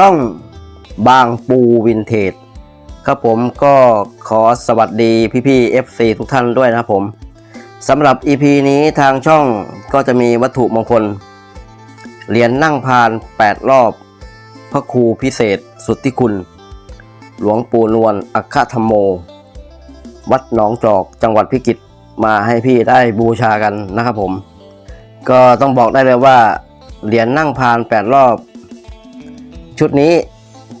ช่องบางปูวินเทจครับผมก็ขอสวัสดีพี่ๆ FC ทุกท่านด้วยนะครับผมสำหรับ EP นี้ทางช่องก็จะมีวัตถุมงคล เหรียญนั่งพาน 8 รอบ พระครูพิเศษสุทธิคุณ หลวงปู่นวลอัคคธรรมโม วัดหนองจอกจังหวัดพิจิตรมาให้พี่ได้บูชากันนะครับผม ก็ต้องบอกได้เลยว่า เหรียญนั่งพาน 8 รอบ ชุดนี้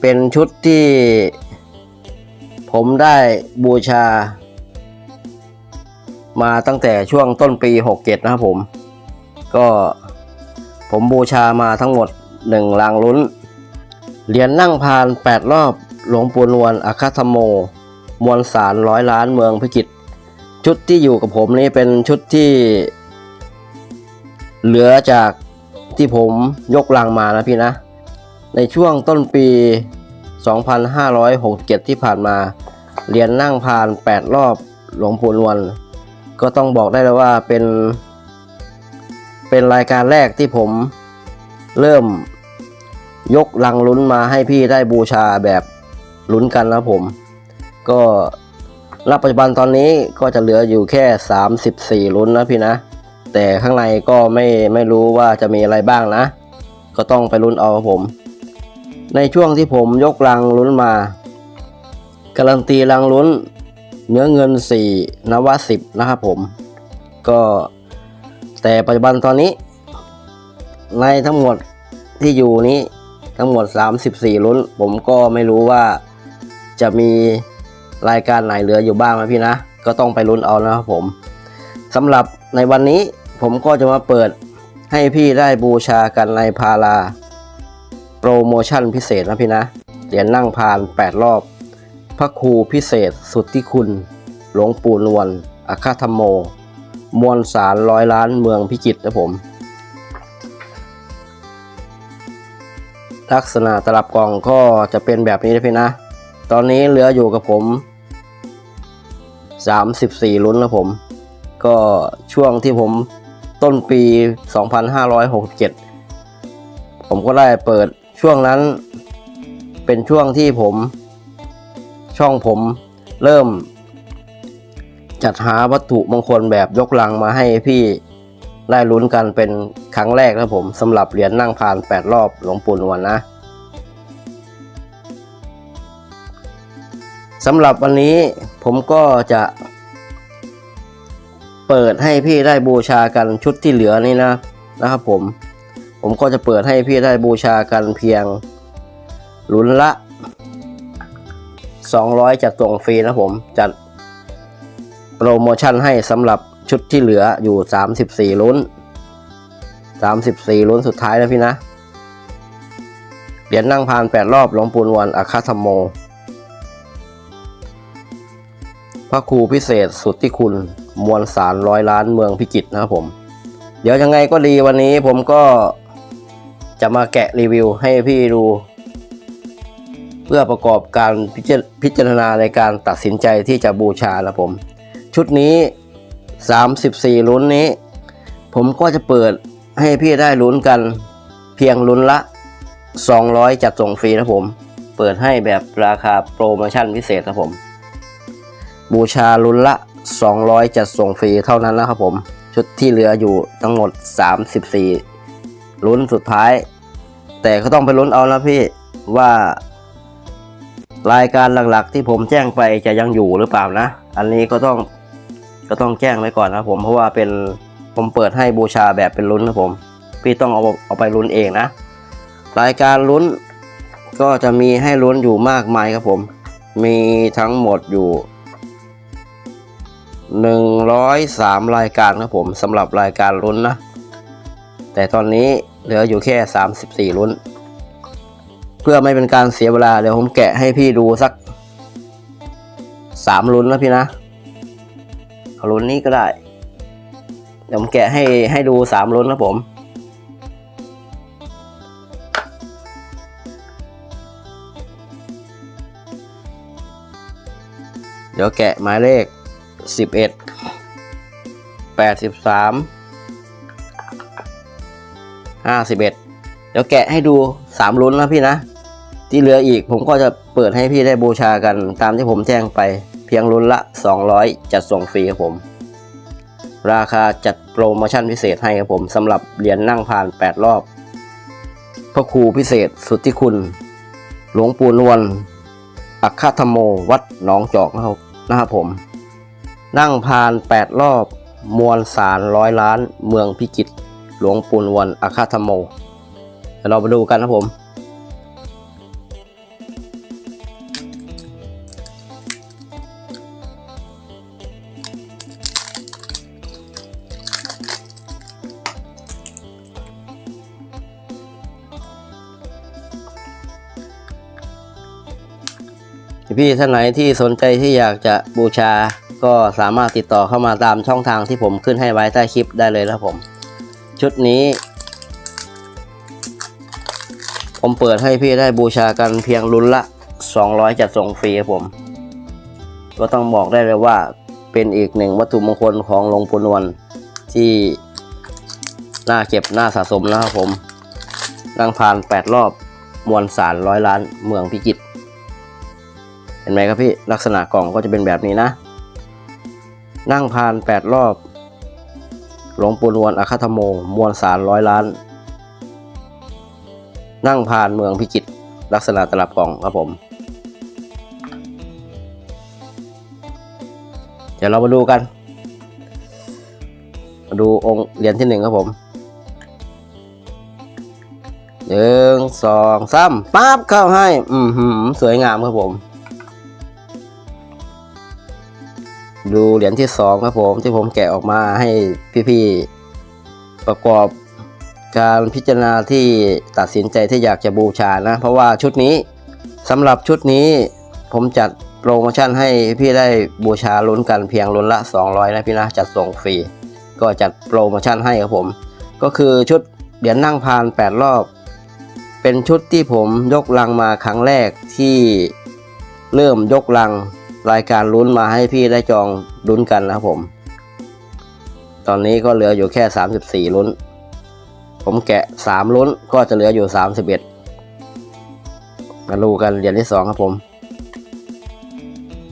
เป็นชุดที่ผมได้บูชา มาตั้งแต่ช่วงต้นปี 67 นะครับผม ก็ผมบูชามาทั้งหมด 1ลังลุ้น เหรียญนั่งพาน 8 รอบหลวงปู่นวลอาคาธรรมโม มวลสารร้อยล้านเมืองพิจิตชุดที่อยู่กับผมนี่เป็นชุดที่ เหลือจากที่ผมยกลังมานะพี่นะ ในช่วงต้นปี 2567 ที่ผ่านมาเหรียญนั่งพาน 8 รอบหลวงปู่นวลก็ต้องบอกได้เลยว่าเป็น เป็นรายการแรกที่ผมเริ่มยกลังลุ้นมาให้พี่ได้บูชาแบบลุ้นกันนะผม ก็ณปัจจุบันตอนนี้ก็จะเหลืออยู่แค่ 34 ลุ้นนะพี่นะ แต่ข้างในก็ไม่ไม่รู้ว่าจะมีอะไรบ้างนะ ก็ต้องไปลุ้นเอาครับผม ในช่วงที่ผมยกลังลุ้นมา การันตีลังลุ้นเนื้อเงิน 4นวสิบนะครับผม ก็แต่ปัจจุบันตอนนี้ ในทั้งหมดที่อยู่นี้ทั้งหมด 34 ลุ้น ผมก็ไม่รู้ว่าจะมีรายการไหนเหลืออยู่บ้างนะพี่นะ ก็ต้องไปลุ้นเอานะครับผมสำหรับในวันนี้ผมก็จะมาเปิดให้พี่ได้บูชากันในพารา โปรโมชั่นพิเศษนะพี่นะ เหรียญนั่งพาน 8 รอบ พระครูพิเศษสุทธิคุณ หลวงปู่นวลอาคาธรรมโม มวลสารร้อยล้านเมืองพิจิตรนะผม ลักษณะตลับกล่องก็จะเป็นแบบนี้นะพี่นะ ตอนนี้เหลืออยู่กับผม 34 ลุ้นนะผม ก็ช่วงที่ผมต้นปี 2567 ผมก็ได้เปิด ช่วงนั้นเป็นช่วงที่ผม ช่องผมเริ่ม จัดหาวัตถุมงคลแบบยกลังมาให้พี่ได้ลุ้นกันเป็นครั้งแรกนะผมสำหรับเหรียญนั่งพาน 8 รอบหลวงปู่นวลนะสำหรับวันนี้ผมก็จะ เปิดให้พี่ได้บูชากันชุดที่เหลือนี่นะนะครับผม ผมก็จะเปิดให้พี่ได้บูชากันเพียงลุ้นละ 200 จัดส่งฟรีนะผมจัดโปรโมชั่นให้สำหรับชุดที่เหลืออยู่ 34 ลุ้น 34 ลุ้นสุดท้ายนะพี่นะ เหรียญนั่งพาน 8 รอบหลวงปู่นวลอาคาธรรมโม พระครูพิเศษสุดทธิคุณมวลสารร้อยล้านเมืองพิจิตรนะครับผม เดี๋ยวยังไงก็ดีวันนี้ผมก็ จะมาแกะรีวิวให้พี่ดู เพื่อประกอบการพิจารพิจารณาในการตัดสินใจที่จะบูชานะผม ชุดนี้ 34 ลุ้นนี้ ผมก็จะเปิดให้พี่ได้ลุ้นกันเพียงลุ้นละ 200 จัดส่งฟรีนะผม เปิดให้แบบราคาโปรโมชั่นพิเศษนะผม บูชาลุ้นละ 200 จัดส่งฟรีเท่านั้นนะครับผม ชุดที่เหลืออยู่ทั้งหมด 34ลุ้นสุดท้าย แต่ก็ต้องไปลุ้นเอานะพี่ว่ารายการหลักๆ ที่ผมแจ้งไปจะยังอยู่หรือเปล่านะ อันนี้ก็ต้องก็ต้องแจ้งไว้ก่อนนะผมเพราะว่าเป็นผมเปิดให้บูชาแบบเป็นลุ้นนะผม พี่ต้องเอาเอาไปลุ้นเองนะ รายการลุ้นก็จะมีให้ลุ้นอยู่มากมายครับผม มีทั้งหมดอยู่ 103 รายการครับผมสำหรับรายการลุ้นนะ แต่ตอนนี้ เหลืออยู่แค่ 34ลุ้น เพื่อไม่เป็นการเสียเวลา เดี๋ยวผมแกะให้พี่ดูสัก 3ลุ้นนะพี่นะเอาลุ้นนี้ก็ได้ เดี๋ยวผมแกะให้ให้ดู 3ลุ้นนะผมเดี๋ยวแกะหมายเลข 11 83 51 เดี๋ยวแกะให้ดู 3 ลุ้นนะพี่นะ ที่เหลืออีกผมก็จะเปิดให้พี่ได้บูชากันตามที่ผมแจ้งไป เพียงรุ่นละ 200 จัดส่งฟรีครับผม ราคาจัดโปรโมชั่นพิเศษให้ครับผมสำหรับเหรียญนั่งผ่าน 8 รอบ พระครูพิเศษสุทธิคุณ หลวงปู่นวลอัคคธรรมโมวัดหนองจอกนะครับนะครับผม นั่งพาน 8 รอบ มวลสารร้อยล้าน เมืองพิจิตร หลวงปู่นวลอัคคธรรมโมเดี๋ยวเราไปดูกันนะผม พี่ท่านไหนที่สนใจที่อยากจะบูชาก็สามารถติดต่อเข้ามาตามช่องทางที่ผมขึ้นให้ไว้ใต้คลิปได้เลยนะผม ชุดนี้ ผมเปิดให้พี่ได้บูชากันเพียงรุ่นละ 200 จัดส่งฟรีครับผม ก็ต้องบอกได้เลยว่าเป็นอีกหนึ่งวัตถุมงคลของหลวงปู่นวลที่น่าเก็บน่าสะสมนะครับผมนั่งผ่าน 8 รอบมวลสารร้อยล้านเมืองพิจิตรเห็นไหมครับพี่ลักษณะกล่องก็จะเป็นแบบนี้นะ นั่งพานแปดรอบ หลวงปู่นวลอคาธรรมโม มวลสารร้อยล้าน นั่งพานเมืองพิจิตรลักษณะตลับกล่องครับผม เดี๋ยวเรามาดูกัน มาดูองค์เหรียญที่หนึ่งครับผมหนึ่งสองสามปั๊บเข้าให้ อืมสวยงามครับผม ดูเหรียญที่สองครับผมที่ผมแกะออกมาให้พี่ๆประกอบการพิจารณาที่ตัดสินใจที่อยากจะบูชานะ เพราะว่าชุดนี้สำหรับชุดนี้ผมจัดโปรโมชั่นให้พี่ได้บูชาลุ้นกันเพียงลุ้นละ 200นะพี่นะจัดส่งฟรี ก็จัดโปรโมชั่นให้ครับผม ก็คือชุดเหรียญนั่งพาน 8 รอบ เป็นชุดที่ผมยกลังมาครั้งแรกที่เริ่มยกลัง รายการลุ้นมาให้พี่ได้จองลุ้นกันนะครับผม ตอนนี้ก็เหลืออยู่แค่ 34ลุ้น ผมแกะ 3 ลุ้นก็จะเหลืออยู่ 31 มาดูกันเหรียญที่ 2 ครับผม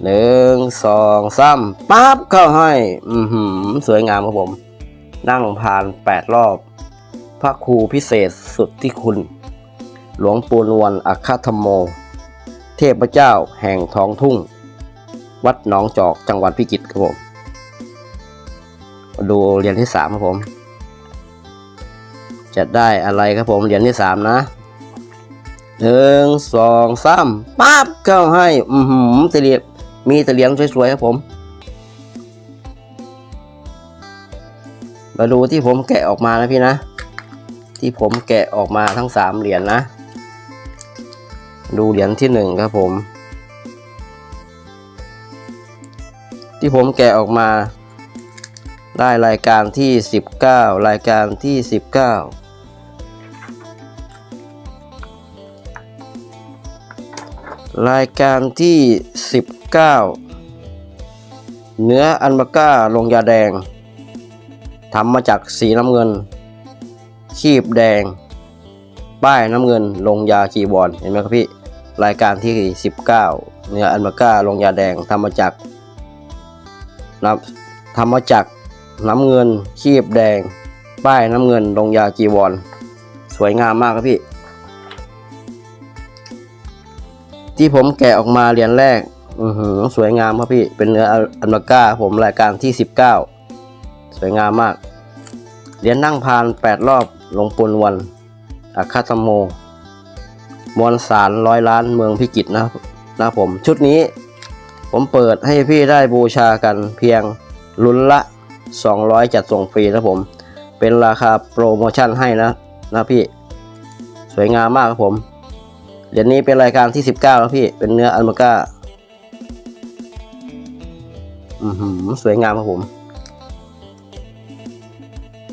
หนึ่งสองสามปั๊บเข้าให้ อือหือ สวยงามครับผม นั่งผ่าน8รอบ พระครูพิเศษสุดที่คุณ หลวงปู่นวลอัคคธรรมโม เทพเจ้าแห่งท้องทุ่ง วัดหนองจอกจังหวัดพิจิตรครับผมมาดูเหรียญที่สามครับผม จะได้อะไรครับผมเหรียญที่สามนะหนึ่งสองสามปั๊บเข้าให้ อือหือตะเหรียญมีตะเหรียญสวยๆครับผม มาดูที่ผมแกะออกมานะพี่นะ ที่ผมแกะออกมาทั้งสามเหรียญนะ ดูเหรียญที่หนึ่งครับผม ที่ผมแกะออกมา ได้รายการที่ 19 รายการที่ 19รายการที่ 19 เนื้ออันบาก้าลงยาแดงทำมาจากสีน้ำเงินคีบแดง ป้ายน้ำเงินลงยาคีบอลเห็นไหมครับพี่ รายการที่ 19 เนื้ออันบาก้าลงยาแดงทำมาจาก น้ำทำมาจากน้ำเงินคีบแดง ป้ายน้ำเงินลงยาจีวร สวยงามมากครับพี่ ที่ผมแกะออกมาเหรียญแรก อือหือสวยงามครับพี่ เป็นเนื้ออันมาก้าผมรายการที่ 19 สวยงามมาก เหรียญนั่งพาน 8 รอบหลวงปูนวลอาคาธรรมโม มวลสารร้อยล้านเมืองพิจิตรนะนะผม ชุดนี้ ผมเปิดให้พี่ได้บูชากันเพียงลุ้นละ 200 จัดส่งฟรีนะผม เป็นราคาโปรโมชั่นให้นะนะพี่ สวยงามมากครับผม เหรียญนี้เป็นรายการที่ 19 แล้วพี่ เป็นเนื้ออัลมาก้าอือหือสวยงามครับผม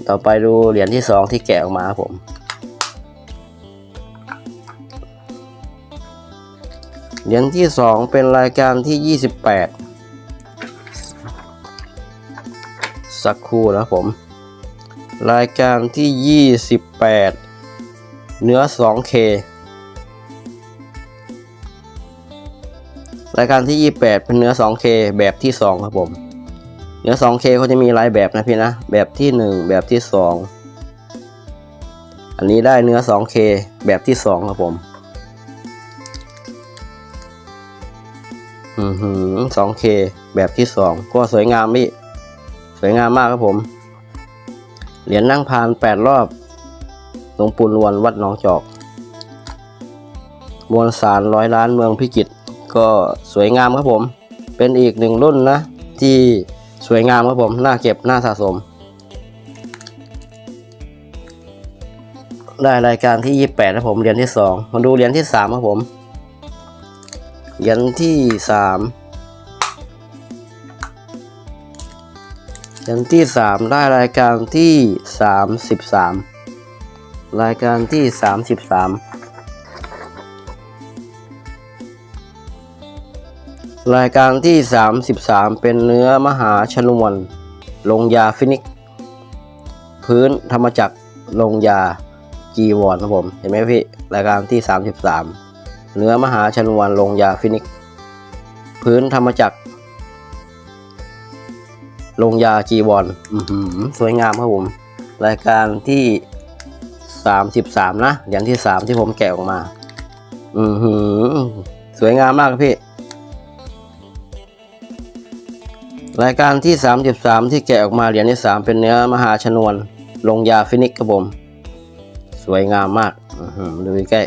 ต่อไปดูเหรียญที่สองที่แกะออกมาครับผม เหรียญที่สองเป็นรายการที่ 28 สักครู่นะผม รายการที่ 28 เนื้อ 2K รายการที่ 28 เป็นเนื้อ 2K แบบที่ 2 ครับผม เนื้อ 2K เขาจะมีหลายแบบนะพี่นะ แบบที่ 1 แบบที่ 2 อันนี้ได้เนื้อ 2K แบบที่ 2 ครับผม อือหือ 2K แบบที่ 2 ก็สวยงามพี่สวยงามมากครับผม เหรียญนั่งพาน 8 รอบ หลวงปู่นวลวัดหนองจอก มวลสารร้อยล้านเมืองพิจิตรก็สวยงามครับผม เป็นอีกหนึ่งรุ่นนะ ที่สวยงามครับผม น่าเก็บ น่าสะสม ได้รายการที่ 28ครับผม เหรียญที่ 2 มาดูเหรียญที่ 3 ครับผม ยญที่3เหรียญที่3ได้รายการที่33รายการที่33รายการที่ 33 เป็นเนื้อมหาชนวนลงยาฟินิก พื้นธรรมจักรลงยาจีวรครับผม เห็นไหมพี่ รายการที่ 33 เนื้อมหาชนวนลงยาฟินิก พื้นธรรมจักร ลงยาจีวรอือหือสวยงามครับผม รายการที่ 33 นะเหรียญที่ 3 ที่ผมแกะออกมา อือหือ สวยงามมากครับพี่ รายการที่ 33 ที่แกะออกมาเหรียญที่ 3 เป็นเนื้อมหาชนวน ลงยาฟินิกครับผม สวยงามมาก อื้อหือดูใกล้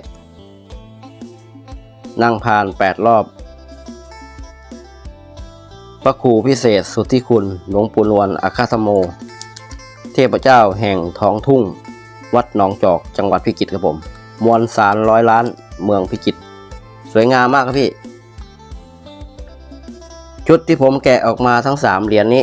นั่งพาน 8 รอบ พระครูพิเศษสุทธิคุณ หลวงปู่นวลอาคาธโม เทพเจ้าแห่งท้องทุ่ง วัดหนองจอกจังหวัดพิจิตรครับผม มวลสารร้อยล้านเมืองพิจิตรสวยงามมากครับพี่ ชุดที่ผมแกะออกมาทั้งสามเหรียญนี้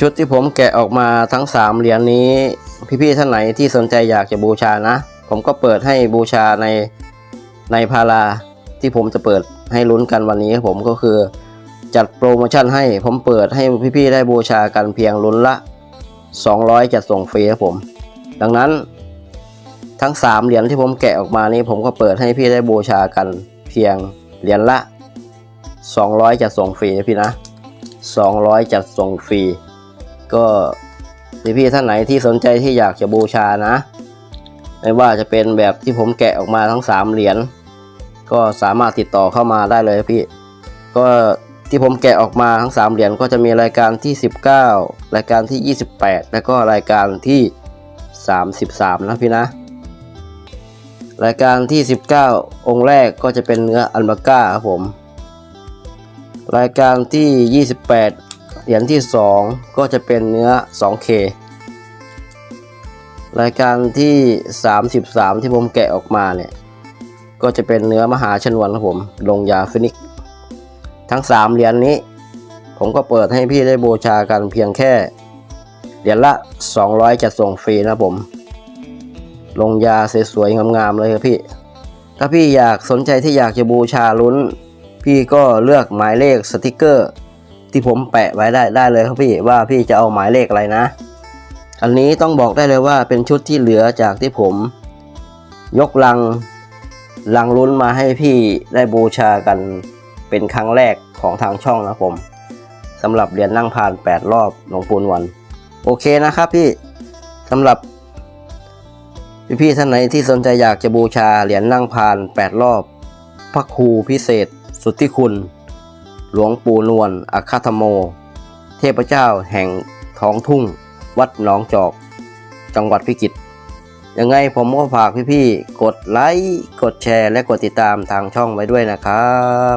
ชุดที่ผมแกะออกมาทั้งสามเหรียญนี้ พี่ๆท่านไหนที่สนใจอยากจะบูชานะ ผมก็เปิดให้บูชาในในพาราที่ผมจะเปิดให้ลุ้นกันวันนี้ครับผมก็คือจัดโปรโมชั่นให้ผมเปิดให้พี่ๆได้บูชากันเพียงลุ้นละ 200จะส่งฟรีครับผม ดังนั้น ทั้ง 3 เหรียญที่ผมแกะออกมานี้ ผมก็เปิดให้พี่ได้บูชากันเพียงเหรียญละ 200จะส่งฟรีนะพี่นะ 200จะส่งฟรี ก็พี่ๆท่านไหนที่สนใจที่อยากจะบูชานะ ไม่ว่าจะเป็นแบบที่ผมแกะออกมาทั้ง3เหรียญก็สามารถติดต่อเข้ามาได้เลยพี่ ก็ที่ผมแกะออกมาทั้ง3เหรียญก็จะมีรายการที่ 19 รายการที่ 28 แล้วก็รายการที่ 33 นะพี่นะ รายการที่ 19 องค์แรกก็จะเป็นเนื้ออัลบาก้าครับผม รายการที่ 28 เหรียญที่ 2 ก็จะเป็นเนื้อ 2K รายการที่ 33 ที่ผมแกะออกมาเนี่ย ก็จะเป็นเนื้อมหาชนวนครับผม ลงยาฟินิก ทั้ง 3 เหรียญนนี้ ผมก็เปิดให้พี่ได้บูชากันเพียงแค่ เหรียญละ 200จะส่งฟรีนะผม ลงยาสวยๆงามๆเลยครับพี่ ถ้าพี่อยากสนใจที่อยากจะบูชาลุ้น พี่ก็เลือกหมายเลขสติกเกอร์ ที่ผมแปะไว้ได้ได้เลยครับพี่ว่าพี่จะเอาหมายเลขอะไรนะ อันนี้ต้องบอกได้เลยว่าเป็นชุดที่เหลือจากที่ผม ยกลังลังลุ้นมาให้พี่ได้บูชากันเป็นครั้งแรกของทางช่องนะผมสำหรับเหรียญนั่งผ่าน 8 รอบหลวงปู่นวลโอเคนะครับพี่สำหรับพี่ๆท่านไหนที่สนใจอยากจะบูชาเหรียญนั่งพาน 8 รอบพระครูพิเศษ สุทธิคุณ หลวงปู่นวลอาคาธโม เทพเจ้าแห่งท้องทุ่ง วัดหนองจอก จังหวัดพิจิตรยังไงผมก็ฝากพี่ๆ กดไลค์ กดแชร์ และกดติดตามทางช่องไว้ด้วยนะครับ